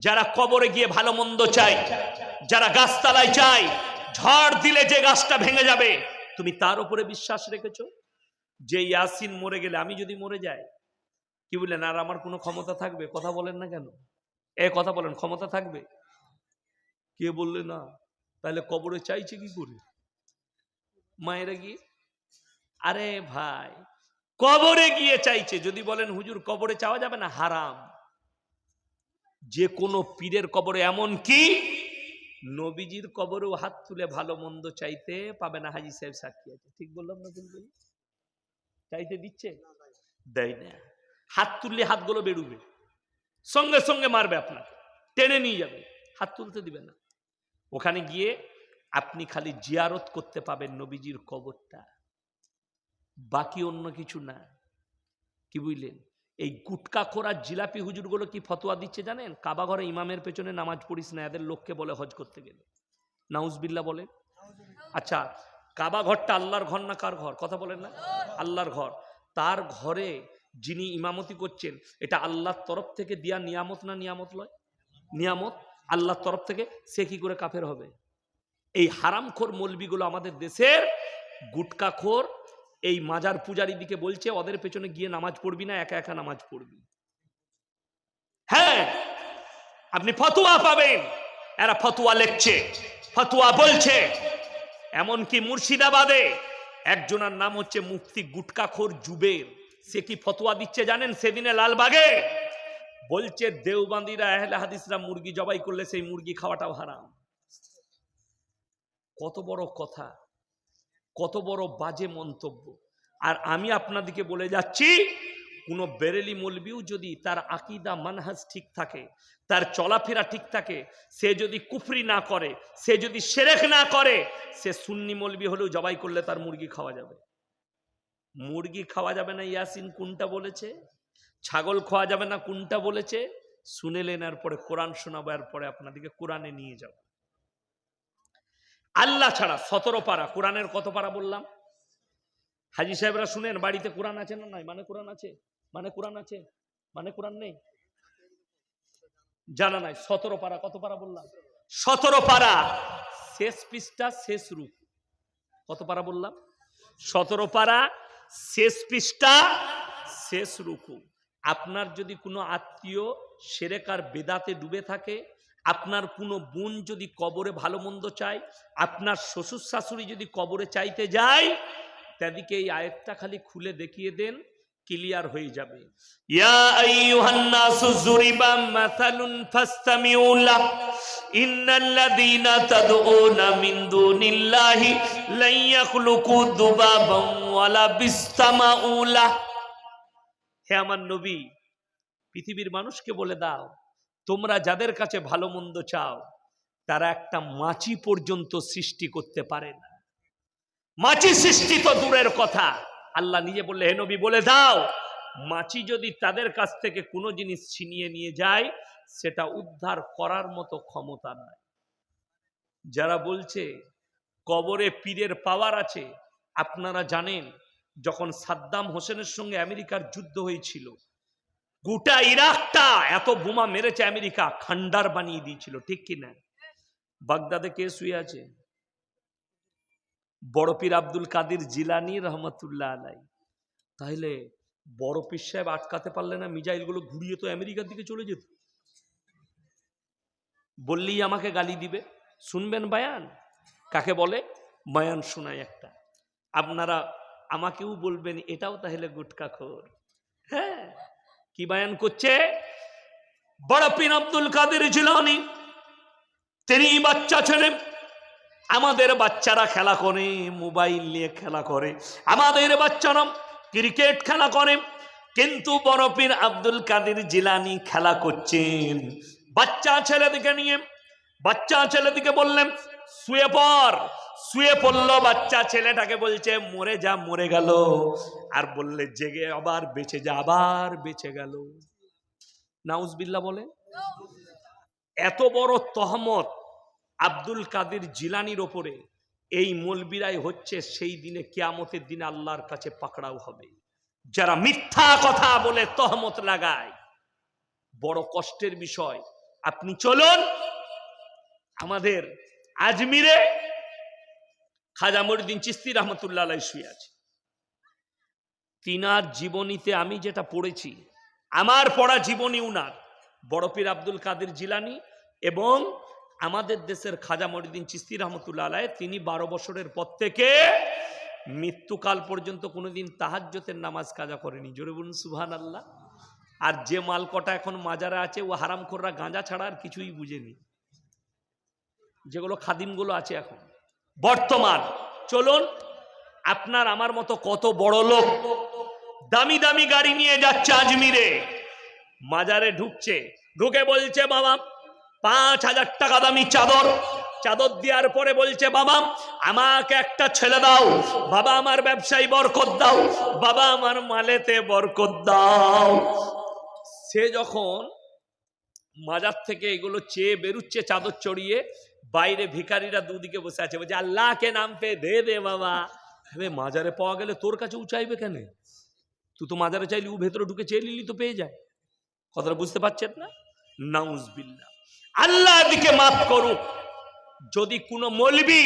যারা কবরে গিয়ে ভালো মন্দ চাই যারা গাছতলায় চাই ঝড় দিলে যে গাছটা ভেঙে যাবে, তুমি তার উপরে বিশ্বাস রেখেছো? যে ইয়াসিন মরে গেলে আমি যদি মরে যাই, কি বললেন, আর আমার কোনো ক্ষমতা থাকবে? কথা বলেন না কেন? এ কথা বলেন, ক্ষমতা থাকবে? কে বললে না? তাহলে কবরে চাইছে কি করে? মায়েরা গিয়ে, আরে ভাই, কবরে গিয়ে চাইছে। যদি বলেন, হুজুর, কবরে চাওয়া যাবে না, হারাম। যে কোনো পীরের কবরে এমন কি? নবীজির কবরেও হাত তুলে ভালো মন্দ চাইতে পাবে না, হাজি সাহেব সাক্ষী আছে। ঠিক বললাম না ভুল বলি চাইতে দিচ্ছে? দেয় না। হাত তুললে হাতগুলো বেরুবে। সঙ্গে সঙ্গে মারবে আপনাকে। টেনে নিয়ে যাবে। হাত তুলতে দিবে না। ওখানে গিয়ে আপনি খালি জিয়ারত করতে পাবেন নবীজির কবরটা। বাকি অন্য কিছু না। কি বুঝলেন? এই গুটকা খোরা জিলাপি হুজুরগুলো কি ফতোয়া দিচ্ছে জানেন? কাবা ঘরে ইমামের পেছনে নামাজ পড়িস না, এদের লোককে বলে হজ করতে গেলে। নাউজবিল্লা বলে। আচ্ছা কাবা ঘরটা আল্লাহর ঘর না কার ঘর? কথা বলেন না। আল্লাহর ঘর। তার ঘরে যিনি ইমামতি করছেন, এটা আল্লাহর তরফ থেকে দেয়া নিয়ামত না নিয়ামত লয়? নিয়ামত? আল্লাহর তরফ থেকে? সে কি করে কাফের হবে? এই হারামখোর মলবিগুলো আমাদের দেশের গুটকাখোর এই মাজার পূজারি দিকে বলছে, ওদের পেছনে গিয়ে নামাজ পড়বি না, একা একা নামাজ পড়বি। হ্যাঁ আপনি ফতুয়া পাবেন। এরা ফতুয়া লেখছে, ফতুয়া বলছে। এমনকি মুর্শিদাবাদে একজনের নাম হচ্ছে মুফতি গুটকাখোর জুবের। সে কি ফতুয়া দিচ্ছে জানেন সেদিনে লালবাগে? বলছে, দেওবান্দিরা, আহলে হাদিসরা মুরগি জবাই করলে সেই মুরগি খাওয়াটাও হারাম। কত বড় কথা। কত বড় বাজে মন্তব্য। আর আমি আপনাদেরকে বলে যাচ্ছি, কোনো বেরেলি মলবিও যদি তার আকিদা মানহাজ ঠিক থাকে, তার চলাফেরা ঠিক থাকে, সে যদি কুফরি না করে, সে যদি সেরেক না করে, সে সুন্নি মলবি হলেও জবাই করলে তার মুরগি খাওয়া যাবে। মুরগি খাওয়া যাবে না ইয়াসিন কোনটা বলেছে? ছাগল খাওয়া যাবে না কোনটা বলেছে? শুনেলেন এরপরে, কোরআন শোনাবো, এরপরে আপনাদেরকে কোরআনে নিয়ে যাব। আল্লাহ ছাড়া সতেরো পারা, কোরআনের কত পারা বললাম? হাজি সাহেবরা শুনেন, বাড়িতে কোরআন আছে না নাই? মানে কোরআন আছে? মানে কোরআন আছে? মানে কোরআন নেই? জানা নাই, সতেরো পারা, কত পারা বললাম? সতেরো পারা, শেষ পৃষ্ঠা, শেষ রূপ। কত পারা বললাম? সতেরো পারা, শেষ পৃষ্ঠা, শেষ রুকু আপনার যদি কোনো আত্মীয় সেরেকার বেদাতে ডুবে থাকে আপনার কোনো বোন যদি কবরে ভালো মন্দ চায়, আপনার শ্বশুর শাশুড়ি যদি কবরে চাইতে যায়, তাদেরকে এই আয়াতটা খালি খুলে দেখিয়ে দেন, ক্লিয়ার হয়ে যাবে। ইয়া আইয়ুহান নাসু যুরিবা মাসালুন ফাসতামিউ লাহ ইন্নাল্লাযীনা তাদউনা মিন দুনিল্লাহি লা ইয়াখলুকু দুবাবান ওয়ালা বিস্তামাউ লাহ হে আমার নবী, পৃথিবীর মানুষকে বলে দাও তোমরা যাদের কাছে ভালো মন্দ চাও, তারা একটা মাছি পর্যন্ত সৃষ্টি করতে পারে না। মাছি সৃষ্টি তো দূরের কথা। আল্লাহ নিজে বললে, হে নবী, বলে দাও, মাছি যদি তাদের কাছ থেকে কোনো জিনিস ছিনিয়ে নিয়ে যায়, সেটা উদ্ধার করার মতো ক্ষমতা নাই। যারা বলছে, কবরে পীরের পাওয়ার আছে, আপনারা জানেন, যখন সাদ্দাম হোসেনের সঙ্গে আমেরিকার যুদ্ধ হয়েছিল গোটা ইরাকটা এত বোমা মেরেছে আমেরিকা, খান্ডার বানিয়ে দিয়েছিল, ঠিক কিনা বাগদাদে কে শুয়ে আছে? বড় পীর আব্দুল কাদির জিলানি রহমতুল্লাহ আলাই। তাহলে বড় পীর সাহেব আটকাতে পারলে না মিজাইলগুলো ঘুরিয়ে তো আমেরিকার দিকে চলে যেত? বললেই আমাকে গালি দিবে। শুনবেন বায়ান? কাকে বলে? বায়ান শোনায় একটা। আপনারা আমাকেও বলবেন, এটাও তাহলে গুটকা খোর। হ্যাঁ? কি বায়ান করছে? বড় পীর আব্দুল কাদের জিলানি, তিনি বাচ্চা ছেলে। আমাদের বাচ্চারা খেলা করে, মোবাইল নিয়ে খেলা করে। আমাদের বাচ্চারা ক্রিকেট খেলা করে। কিন্তু বরফির আব্দুল কাদের জিলানি খেলা করছেন। বাচ্চা ছেলেদিকে নিয়ে, বাচ্চা ছেলেদিকে বললেন শুয়ে পড়, শুয়ে পড়ল বাচ্চা ছেলেটাকে বলছে, মরে যা, মরে গেল। আর বললে, জেগে আবার, বেঁচে যা, আবার বেঁচে গেল। নাউজবিল্লা বলে। এত বড় তহমত আব্দুল কাদের জিলানির ওপরে, এই মলবিরাই হচ্ছে সেই দিনে কেয়ামতের দিনে আল্লাহর কাছে পাকড়াও হবে। যারা মিথ্যা কথা বলে তহমত লাগায়, বড় কষ্টের বিষয়। আপনি চলুন, আমাদের আজমিরে খাজা মরিদিন চিস্তি রহমতুল্লাহ শুয়ে আছে। তিনার জীবনীতে আমি যেটা পড়েছি, আমার পড়া জীবনী উনার, বড় পীর আব্দুল কাদের জিলানি এবং আমাদের দেশের খাজা মরিদিন চিস্তি রহমতুল্লাহ আলাই তিনি বারো বছরের পর থেকে মৃত্যুকাল পর্যন্ত কোনোদিন তাহাজ্যতের নামাজ কাজা করেনি। জোরে বলুন সুহান আল্লাহ আর যে মাল কটা এখন মাজারে আছে, ও হারামখোররা গাঁজা ছাড়া আর কিছুই বুঝেনি। যেগুলো খাদিমগুলো আছে এখন। বর্তমান, চলুন, আপনার আমার মতো কত বড় লোক দামি দামি গাড়ি নিয়ে যাচ্ছে আজমিরে। মাজারে ঢুকছে, ঢুকে বলছে, বাবা, পাঁচ হাজার টাকা দামি চাদর। চাদর দেওয়ার পরে বলছে, বাবা, আমাকে একটা ছেলে দাও। বাবা, আমার ব্যবসায়ী বরকত দাও। বাবা, আমার মালেতে বরকত দাও। সে যখন মাজার থেকে এগুলো চেয়ে বেরুচ্ছে চাদর চড়িয়ে বাইরে ভিখারিরা দুদিকে বসে আছে, বলছে, আল্লাহকে নাম পে দে দে বাবা। আরে, মাজারে পাওয়া গেলে তোর কাছে উঁচাইবে কেন? তুই তো মাজারে চাইলি ও ভেতরে ঢুকে চেয়ে নিলি তো পেয়ে যায়। কথাটা বুঝতে পারছেন না? নাউজবিল্লা আল্লাহ দিকে মাফ করুক, যদি কোনো মলবি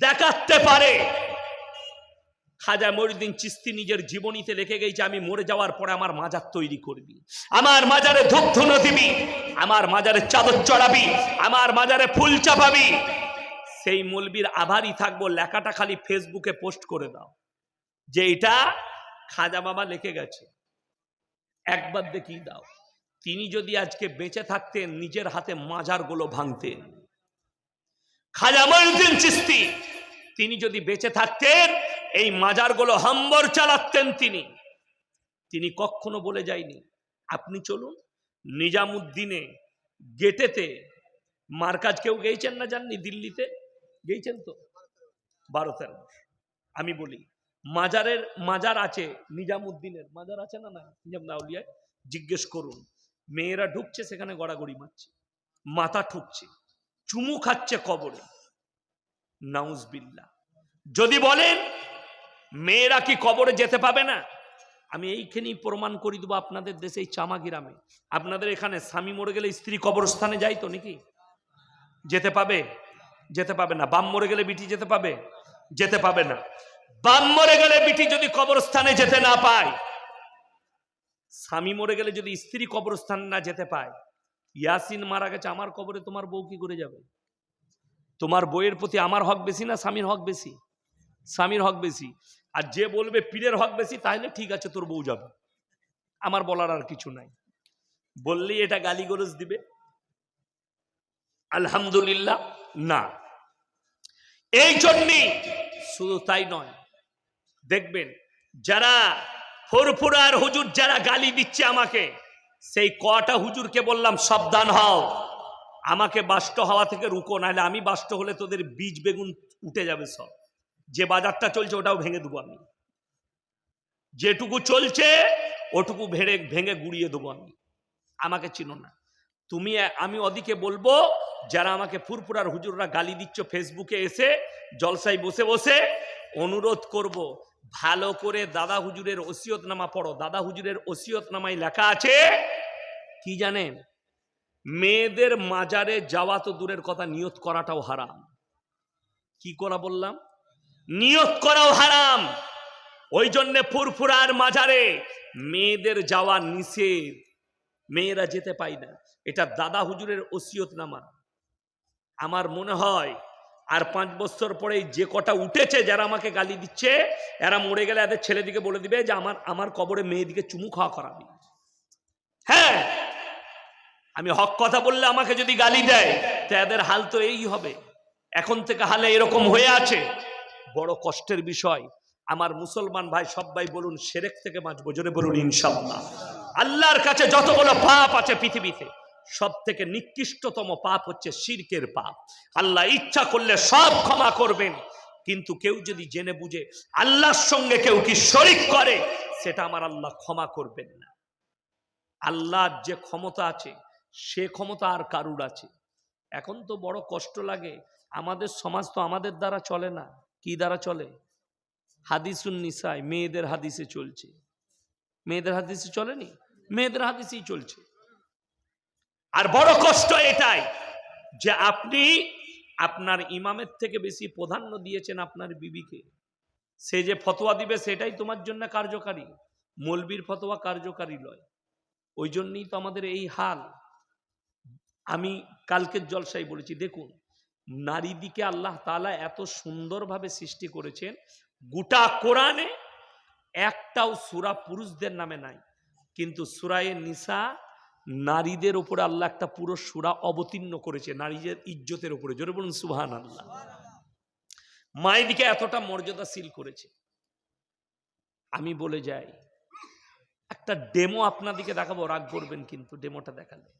দেখাতে পারে খাজা মরিদিন চিস্তি নিজের জীবনীতে লিখে গেছে, আমি মরে যাওয়ার পরে আমার মাজার তৈরি করবি। আমার মাজারে ধূপ ধুনো দিবি, আমার মাজারে চাদর চড়াবি, আমার মাজারে ফুল চাপাবি। সেই মলবির আভারই থাকব, লেখাটা খালি ফেসবুকে পোস্ট করে দাও। যে এটা খাজা বাবা লিখে গেছে। একবার দেখিয়ে দাও, তিনি যদি আজকে বেঁচে থাকতেন, নিজের হাতে মাজারগুলো ভাঙতেন। খাজা মহিউদ্দিন চিস্তি, তিনি যদি বেঁচে থাকতেন এই মাজারগুলো হাম্বর চালাতেন তিনি। তিনি কখনো বলে যায়নি, আপনি চলুন নিজামুদ্দিনে গেটেতে। মার্কাজ কেউ গেছেন না জাননি দিল্লিতে? গেছেন তো? বারো তেরো। আমি বলি, মাজারের, মাজার আছে নিজামুদ্দিনের। মাজার আছে না না নিজাম দাউলিয়ায় জিজ্ঞেস করুন। মেয়েরা ঢুকছে, সেখানে গড়াগড়ি মারছে। মাথা ঠুকছে। চুমু খাচ্ছে কবরে। নাউজবিল্লা যদি বলেন মেয়েরা কি কবরে যেতে পাবে না? আমি এইখানেই প্রমাণ করে দেবো আপনাদের দেশে এই চামা গ্রামে। আপনাদের এখানে স্বামী মরে গেলে স্ত্রী কবরস্থানে যাই তো নাকি? যেতে পাবে? যেতে পাবে না। বাম মরে গেলে বিটি যেতে পাবে? যেতে পাবে না। বাম মরে গেলে বিটি যদি কবরস্থানে যেতে না পায়, স্বামী মরে গেলে যদি স্ত্রী কবরস্থানে না যেতে পায়, ইয়াসিন মারা গেছে, আমার কবরে তোমার বউ কি করে যাবে? তোমার বইয়ের প্রতি আমার হক বেশি না স্বামীর হক বেশি? স্বামীর হক বেশি। আর যে বলবে পীরের হক বেশি, তাহলে ঠিক আছে, তোর বউ যাবে। আমার বলার আর কিছু নাই। বললেই এটা গালিগলজ দিবে। আলহামদুলিল্লাহ, না। এই জন্যই শুধু তাই নয়, দেখবেন যারা ফুরফুরার হুজুর যারা গালি দিচ্ছে আমাকে, সেই কটা হুজুরকে বললাম, সাবধান হও। আমাকে বাষ্ট হওয়া থেকে রুকো, নাহলে আমি বাষ্ট হলে তোদের বীজ বেগুন উঠে যাবে সব। যে বাজারটা চলছে ওটাও ভেঙে দেবো আমি। যেটুকু চলছে, ওটুকু ভেড়ে, ভেঙে গুড়িয়ে দেবো আমি। আমাকে চিনো না। তুমি, আমি ওদিকে বলব, যারা আমাকে ফুরফুরার হুজুররা গালি দিচ্ছ ফেসবুকে এসে, জলসায় বসে বসে, অনুরোধ করব, ভালো করে দাদা হুজুরের ওসিয়তনামা পড়ো। দাদা হুজুরের ওসিয়তনামায় লেখা আছে, কি জানেন মেয়েদের মাজারে যাওয়া তো দূরের কথা, নিয়ত করাটাও হারাম। কি করা বললাম? নিয়ত করাও হারাম। ওই জন্যে ফুরফুরার মাজারে মেয়েদের যাওয়া নিষেধ। মেয়েরা যেতে পায় না। এটা দাদা হুজুরের ওসিয়তনামা আমার মনে হয় আর পাঁচ বছর পরে যে কটা উঠেছে যারা আমাকে গালি দিচ্ছে, এরা মরে গেলে এদের ছেলেদিকে বলে দিবে যে আমার আমার কবরে মেয়েদিকে চুমু খাওয়া করাবি। হ্যাঁ আমি হক কথা বললে আমাকে যদি গালি দেয়, তো এদের হাল তো এই হবে। এখন থেকে হালে এরকম হয়ে আছে। বড় কষ্টের বিষয়। আমার মুসলমান ভাই সবাই বলুন, সেরেক থেকে বাঁচবো, জোরে বলুন ইনশাল্লাহ আল্লাহর কাছে যতগুলো পাপ আছে পৃথিবীতে সব থেকে নিকৃষ্টতম পাপ হচ্ছে শিরকের পাপ। আল্লাহ ইচ্ছা করলে সব ক্ষমা করবেন, কিন্তু কেউ যদি জেনে বুঝে আল্লাহর সঙ্গে কেউ কি শরিক করে, সেটা আমার আল্লাহ ক্ষমা করবেন না। আল্লাহর যে ক্ষমতা আছে, সে ক্ষমতা আর কারুর আছে। এখন তো বড় কষ্ট লাগে, আমাদের সমাজ তো আমাদের দ্বারা চলে না। কি দ্বারা চলে? হাদিসুন নিসায় মেয়েদের হাদিসে চলছে। মেয়েদের হাদিসে চলেনি? মেয়েদের হাদিসেই চলছে। আর বড় কষ্ট এটাই যে আপনি আপনার ইমামের থেকে বেশি প্রাধান্য দিয়েছেন আপনার বিবিকে। সে যে ফতোয়া দিবে সেটাই তোমার জন্য কার্যকারী। মলবির ফতোয়া কার্যকারী নয় ওই জন্যই তো আমাদের এই হাল। আমি কালকের জলসাই বলেছি, দেখুন নারী দিকে আল্লাহ তাআলা এত সুন্দরভাবে সৃষ্টি করেছেন, গোটা কোরআনে একটাও সুরা পুরুষদের নামে নাই। কিন্তু সুরায়ে নিসা নারীদের উপরে আল্লাহ একটা পুরো সুরা অবতীর্ণ করেছে, নারীদের ইজ্জতের উপরে। জোরে বলুন সুহান আল্লাহ মায়েদিকে এতটা মর্যাদাশীল করেছে। আমি বলে যাই, একটা ডেমো আপনাদিকে দেখাবো, রাগ করবেন কিন্তু ডেমোটা দেখালে।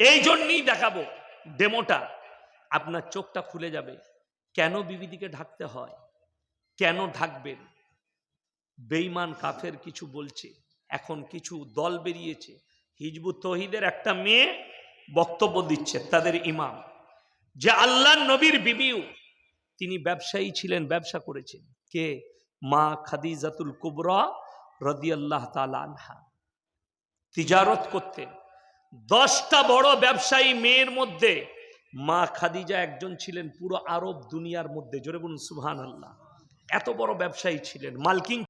এই জন্যই দেখাবো ডেমোটা আপনার চোখটা খুলে যাবে। কেন বিবিদিকে ঢাকতে হয়? কেন ঢাকবেন? বেইমান কাফের কিছু বলছে। এখন কিছু দল বেরিয়েছে। হিজবুত তহিদের একটা মেয়ে বক্তব্য দিচ্ছে, তাদের ইমাম। যে আল্লাহ নবীর বিবিউ তিনি ব্যবসায়ী ছিলেন, ব্যবসা করেছেন। কে? মা খাদিজাতুল কুবরা রদিয়াল্লাহ তালা আনহা। তিজারত করতেন। দশটা বড় ব্যবসায়ী মেয়ের মধ্যে মা খাদিজা একজন ছিলেন পুরো আরব দুনিয়ার মধ্যে। জোরে বলুন সুহান আল্লাহ এত বড় ব্যবসায়ী ছিলেন। মালকিন